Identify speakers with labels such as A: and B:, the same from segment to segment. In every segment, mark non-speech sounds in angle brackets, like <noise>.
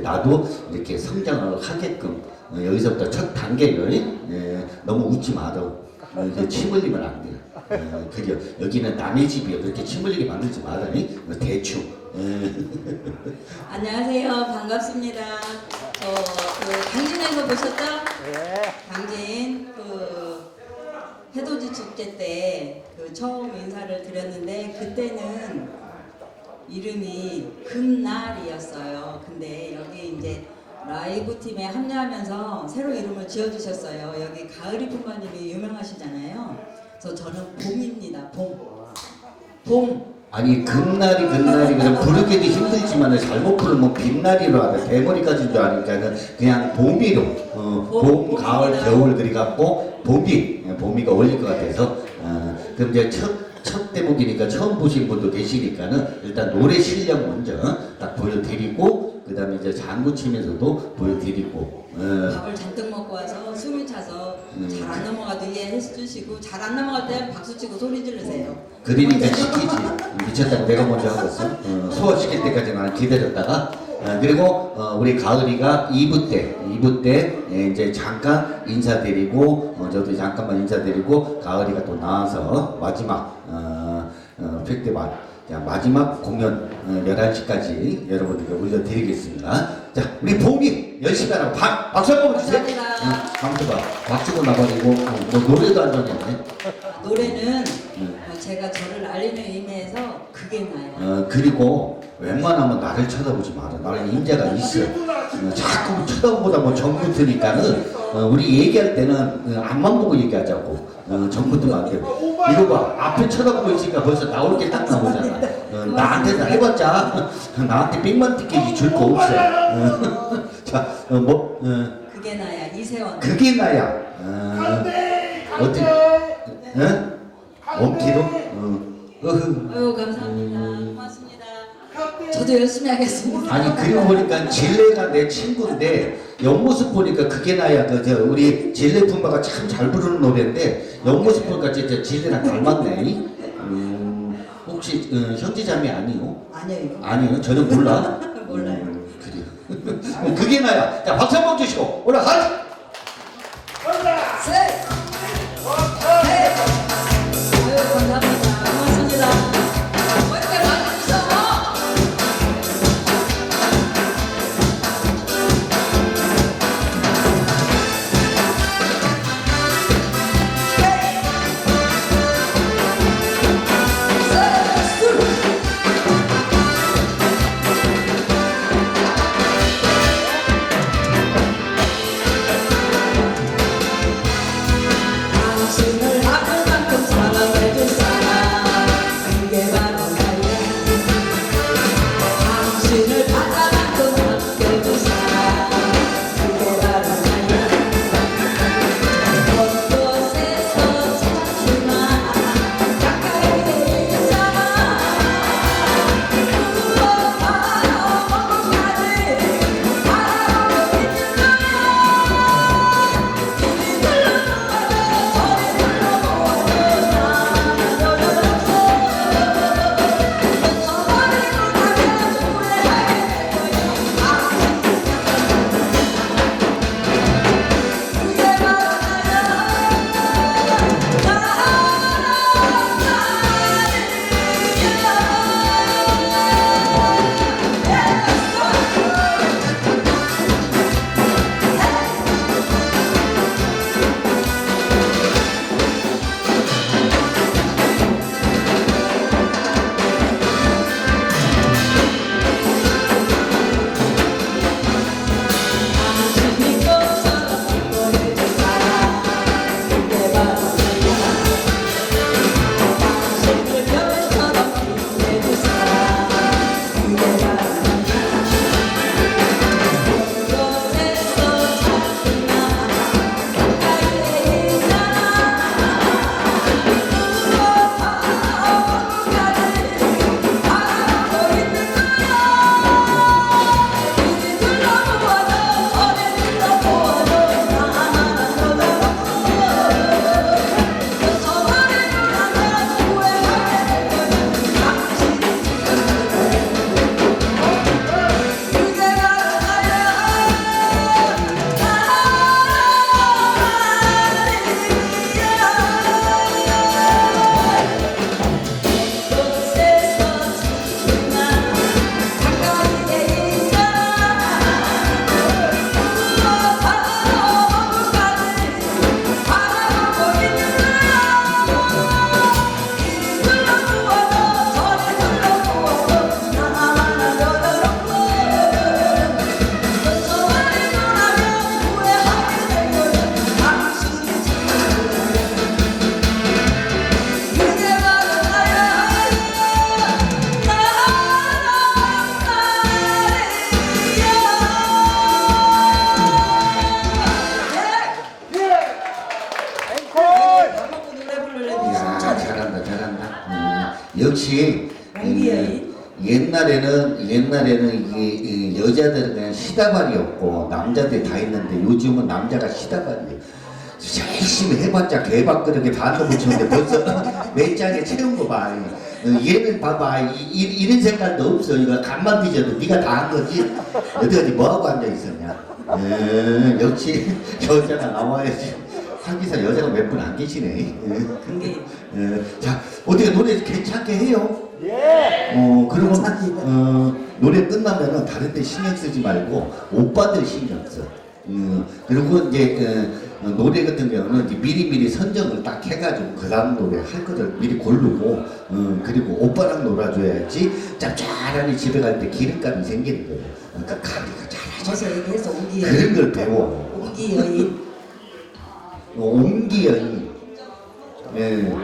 A: 이제 나도 이렇게 성장을 하게끔 어, 여기서부터 첫 단계를 예, 너무 웃지 마도 어, 이제 침 흘리면 안 돼요. 어, 그죠? 여기는 남의 집이요. 그렇게 침 흘리게 만들지 마라. 어, 대충. 예. <laughs>
B: 안녕하세요. 반갑습니다. 저그 강진에서 보셨죠? 강진 그 해돋이 축제 때 그 처음 인사를 드렸는데 그때는 이름이 금날이었어요. 근데 여기 이제 라이브 팀에 합류하면서 새로 이름을 지어주셨어요. 여기 가을이 품바님이 유명하시잖아요. 그래서 저는 봄입니다. 봄. 봄.
A: 아니 금날이 금날이 그냥 부르기도 힘들지만 잘못 부르면 빛날이로 하다 대머리까지인 줄 아니까 그냥 봄이로 어, 봄,
B: 봄,
A: 가을,
B: 봄이다.
A: 겨울 그래갖고 봄이 예, 봄이가 어울릴 것 같아서 어, 그럼 이제 첫, 첫 대목이니까 처음 보신 분도 계시니까는 일단 노래 실력 먼저 딱 보여드리고 그 다음에 이제 장구 치면서도 보여드리고 어,
B: 밥을 잔뜩 먹고 와서 숨이 차서
A: 음.
B: 잘안 넘어가도 이해해 주시고 잘 안 넘어갈 때 박수 치고 소리 지르세요.
A: 그러니까 시키지 미쳤다고 내가 먼저 하고 있어 어, 소화시킬 때까지 나는 기다렸다가 어, 그리고 어, 우리 가을이가 2부 때 2부 때 예, 이제 잠깐 인사드리고 어, 저도 잠깐만 인사드리고 가을이가 또 나와서 마지막 어, 어, 팩트 마, 자, 마지막 공연 어, 11시까지 여러분들께 올려드리겠습니다 자 우리 열심히 하라고 박, 박수 한번 주세요
B: 감사합니다.
A: 어, 박수 봐 박수고 나버리고 어, 뭐 노래도 안 정했네
B: 아, 노래는
A: 음.
B: 어, 제가 저를 알리는 의미에서 그게 나요.
A: 어, 그리고 웬만하면 나를 쳐다보지 마라. 나는 인자가 있어. 어, 자꾸 쳐다보다 뭐 정붙으니까는 어, 우리 얘기할 때는 어, 앞만 보고 얘기하자고. 어, 안 돼. 이거 봐. 앞에 쳐다보고 있으니까 벌써 나올 게 딱 나오잖아. <laughs> 어, 나한테는 해봤자 <laughs> 나한테 빅만 티켓이 줄 거 없어. 어, <laughs> 자, 어, 뭐, 어,
B: 그게 나야 이세원.
A: 그게 나야. 어, 어떻게, 어? 원키로? 어, 어흥.
B: 아유 감사합니다. 고맙습니다. 저도 열심히 하겠습니다.
A: 아니 그리고 보니까 질레가 내 친구인데 옆모습 보니까 그게 나야 그 저 우리 질레 품바가 참 잘 부르는 노래인데 옆모습 보니까 진짜 질레랑 닮았네. 음, 혹시 어, 형제자매 아니요?
B: 아니요 이거.
A: 아니요 전혀 몰라. <laughs>
B: 몰라요.
A: 음, 그래요. <laughs> 그게 나야. 자 박수 한번 주시고 올라가.
B: 옹기여인?
A: 이- 옛날에는 옛날에는 이게 이 여자들은 그냥 시다발이었고 남자들이 다 있는데 요즘은 남자가 시다발이에요. 열심히 해봤자 개밥그릇에 반도 붙였는데 벌써 <laughs> 몇 장에 채운 거 봐. 어, 얘는 봐봐 이, 이, 런 색깔도 없어 이거 간만 뒤져도 네가 다 한 거지 어디 어디 뭐하고 앉아 있었냐 에, 역시 여자가 나와야지 하기사 여자가 몇 분 안 계시네 에. 자 어떻게 노래 괜찮게 해요? 예. 어 그리고 어, 노래 끝나면은 다른 데 신경 쓰지 말고 오빠들 신경 써. 음, 그리고 이제 어, 노래 같은 경우는 이제 미리미리 선정을 딱 해가지고 그 다음 노래 할 거를 미리 고르고 어, 그리고 오빠랑 놀아줘야지 짭짤하니 집에 갈 때 기름감이 생기는 거예요. 그러니까.
B: 어서 얘기해서 옹기여인
A: 그런 걸 배워.
B: 옹기여인
A: 옹기 여인. 예.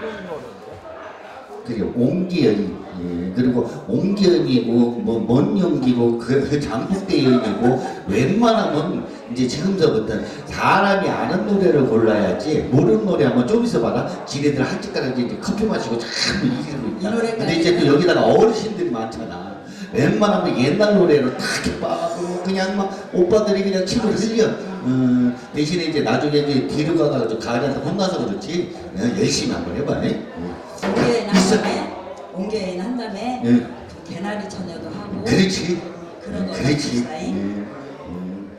A: 그리고 옹기여인. 예. 그리고 옹기여인이고 뭐먼 연기고 그 <laughs> 장북대 여인이고 웬만하면 이제 지금서부터 사람이 아는 노래를 골라야지 모르는 노래 하면 좀 있어 봐라 지네들 한 집가락 이제 커피 마시고 자꾸 이기고 있다. 근데 이제 또 여기다가 어르신들이 많잖아. 웬만하면 옛날 다 이렇게 빠고 그냥 막 오빠들이 그냥 침을 흘려. 음, 대신에 이제 나중에 이제 뒤로 가가지고 가을한테 혼나서 그렇지. 어, 열심히 한번 해봐. 네?
B: 옹기여인 한
A: 있어.
B: 다음에 옹기여인 한 다음에
A: 예.
B: 개나리 처녀도 하고
A: 그렇지.
B: 그런 거
A: 그렇지. 예. 음.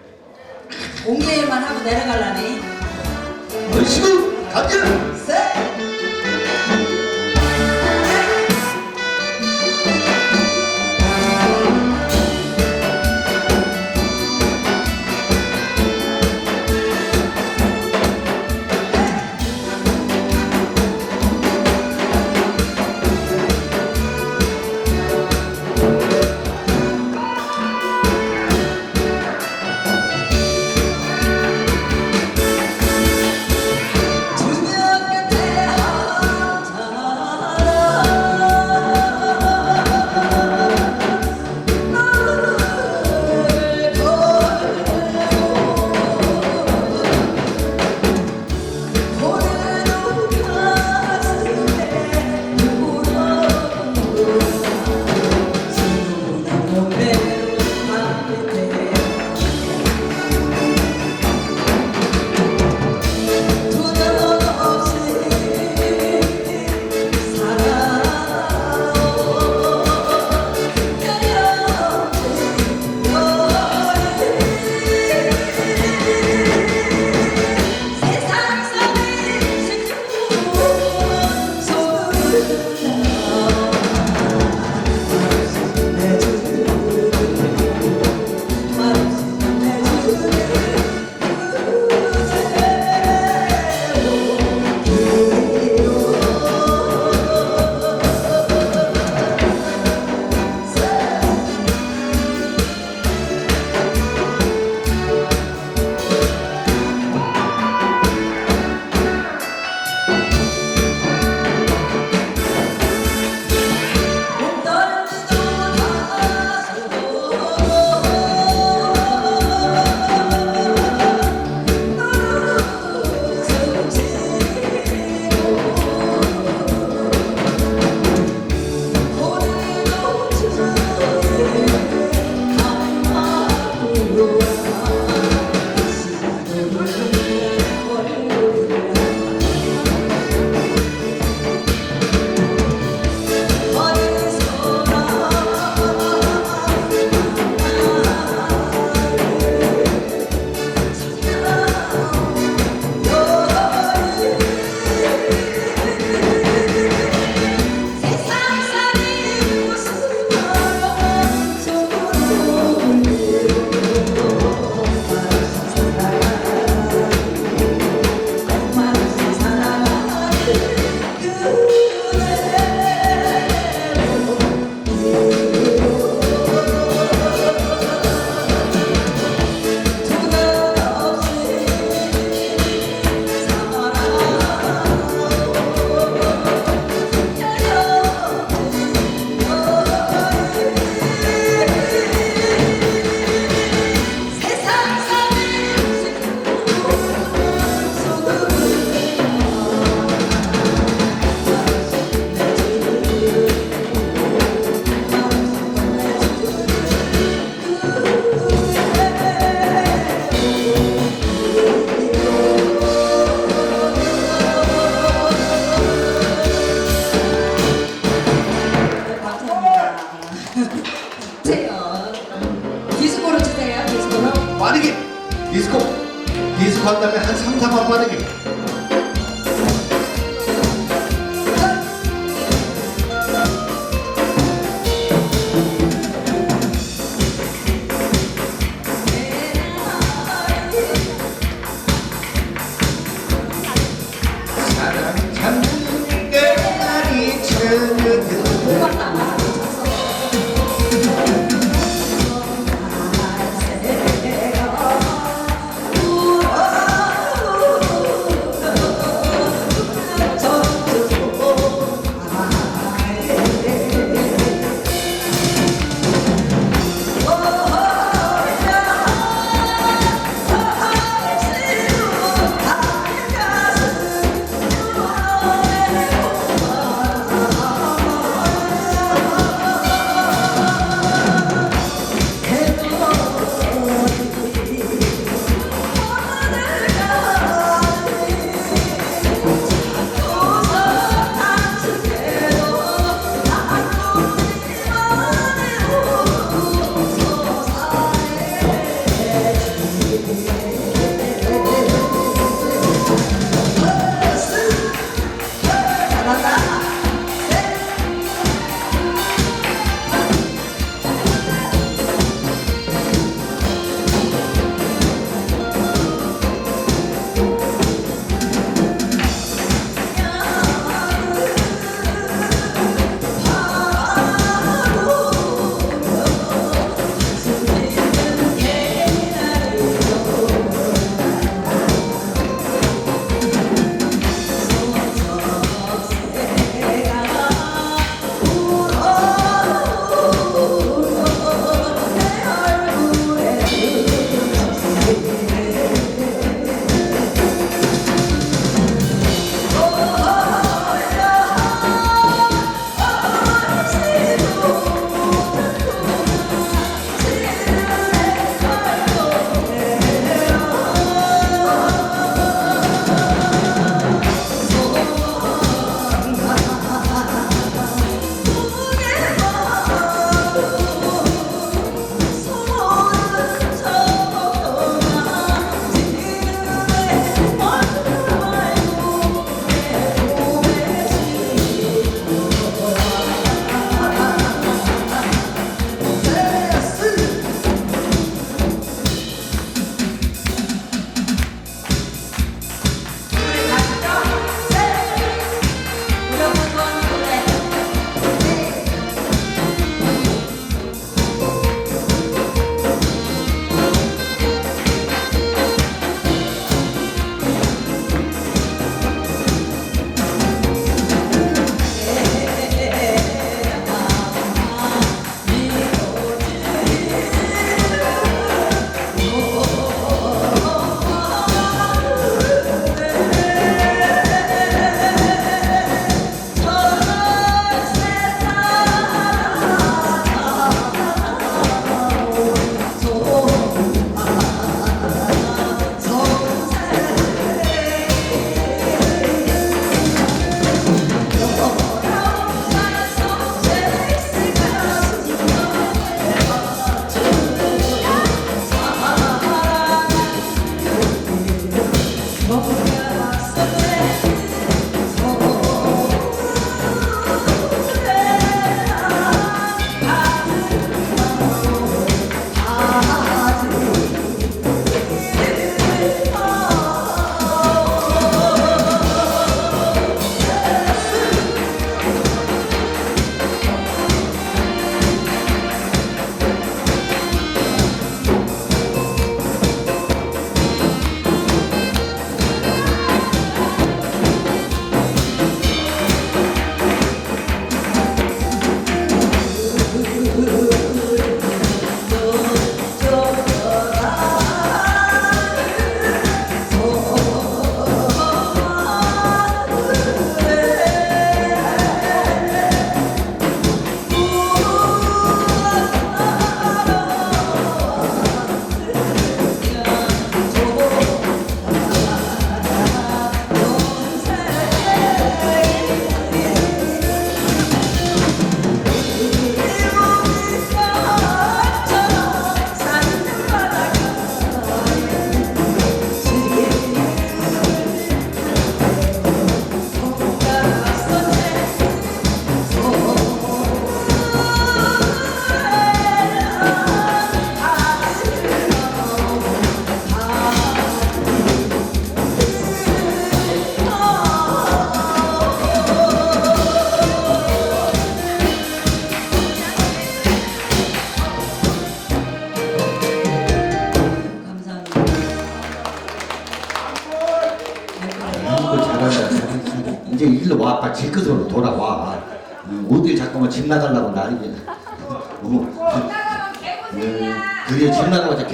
B: 옹기여인만 하고 내려갈라네
A: 열심히 가자.
B: 세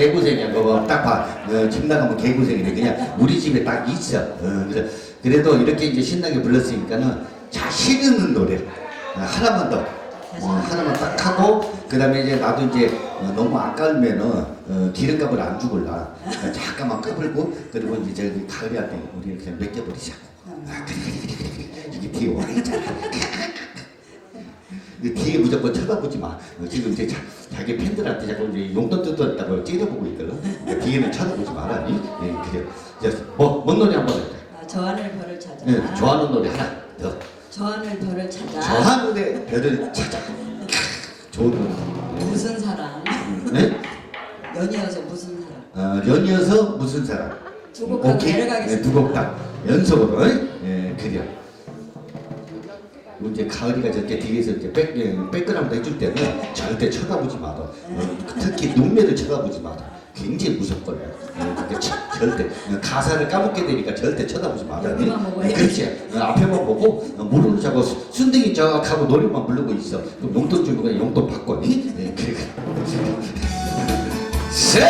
A: 개고생이야. 그거 딱 봐. 어, 집 나가면 개고생이네. 그냥 우리 집에 딱 있어. 어, 그래, 그래도 이렇게 이제 신나게 불렀으니까는 자신 있는 노래 어, 하나만 더. 어, 하나만 딱 하고 그 다음에 이제 나도 이제 어, 너무 안 깔면은 어, 기름값을 안 죽을라 어, 잠깐만 까불고 그리고 이제 가을이한테 우리 그냥 맡겨버리자고 아, 그래 그래 그래 그래 이게 그 <laughs> 뒤에 무조건 쳐다보지 마. 어, 지금 이제 자, 자기 팬들한테 자꾸 이제 용돈 뜯었다고 째려보고 있거든. 그러니까 뒤에는 쳐다보지 말아니. 예, 그래. 이제 뭐, 뭔 노래 한번 할까?
B: 아, 저 하늘 별을 찾아.
A: 예, 좋아하는 노래 하나 더.
B: 저 하늘 별을 찾아.
A: 좋아하는 별을 찾아. 좋은 노래.
B: 무슨 사랑?
A: 네?
B: 연이어서 무슨 사랑?
A: 어, 연이어서 무슨 사람?
B: 두곡. 내려가겠습니다.
A: 네, 두곡 다 연속으로. 예, 그래. 이제 가을이가 저렇게 뒤에서 이렇게 백, 예, 백그라운드 해줄 때는 절대 쳐다보지 마라. 어, 특히 눈매를 쳐다보지 마라. 굉장히 무섭거든. 어, 그러니까 쳐- 절대 어, 가사를 까먹게 되니까 절대 쳐다보지 마라.
B: 해.
A: 그렇지. 어, 앞에만 보고 어, 모르는 수- 순둥이 척하고 노래만 부르고 있어. 그럼 용돈 주고 용돈 받고. 그래. 셋.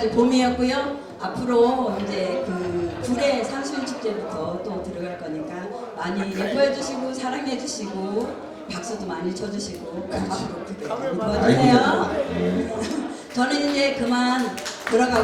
B: 지금까지 봄이었고요. 앞으로 이제 그 구례 상수인 축제부터 또 들어갈 거니까 많이 예뻐해 주시고 사랑해 주시고 박수도 많이 쳐주시고 앞으로
A: 아이고,
B: 도와주세요.
A: 네. <laughs>
B: 저는 이제 그만 돌아가.